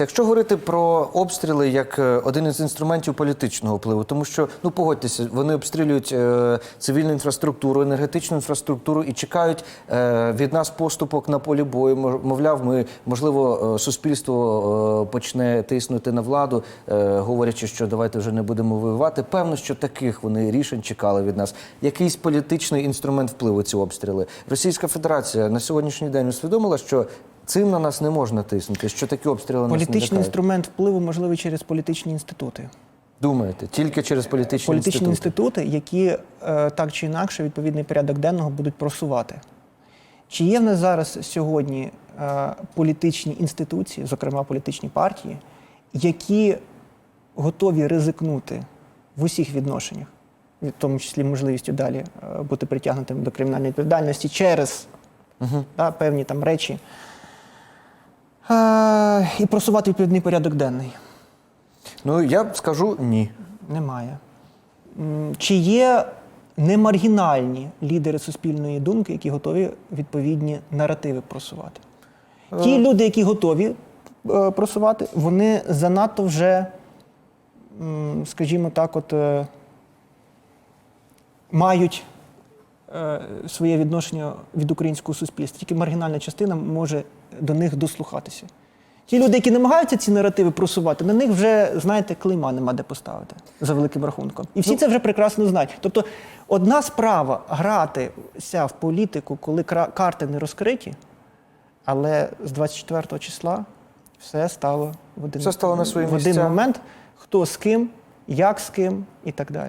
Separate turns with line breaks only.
Якщо говорити про обстріли як е, один із інструментів політичного впливу, тому що ну погодьтеся, вони обстрілюють е, цивільну інфраструктуру, енергетичну інфраструктуру і чекають е, від нас поступок на полі бою. Мов- Мовляв, ми можливо е, суспільство е, почне тиснути на владу, е, говорячи, що давайте вже не будемо воювати. Певно, що таких вони рішень чекали від нас. Якийсь політичний інструмент впливу ці обстріли. Російська Федерація на сьогоднішній день усвідомила, що цим на нас не можна тиснути, що такі обстріли нас не
Політичний інструмент впливу можливий через політичні інститути.
Думаєте, тільки через політичні,
Політичні
інститути?
інститути, які е, так чи інакше відповідний порядок денного будуть просувати. Чи є в нас зараз сьогодні е, політичні інституції, зокрема політичні партії, які готові ризикнути в усіх відношеннях, в тому числі можливістю далі е, бути притягнутим до кримінальної відповідальності через да, певні там речі, е, і просувати відповідний порядок денний?
Ну я скажу ні.
Немає. Чи є немаргінальні лідери суспільної думки, які готові відповідні наративи просувати? Ті люди, які готові е, просувати, вони занадто вже, м, скажімо так, от е, мають е, своє відношення від українського суспільства. Тільки маргінальна частина може до них дослухатися. Ті люди, які намагаються ці наративи просувати, на них вже, знаєте, клейма нема де поставити за великим рахунком. І всі це вже прекрасно знають. Тобто, одна справа гратися в політику, коли карти не розкриті, але з 24 числа все стало в один,
Все стало на свої
в один момент, хто з ким, як з ким і так далі.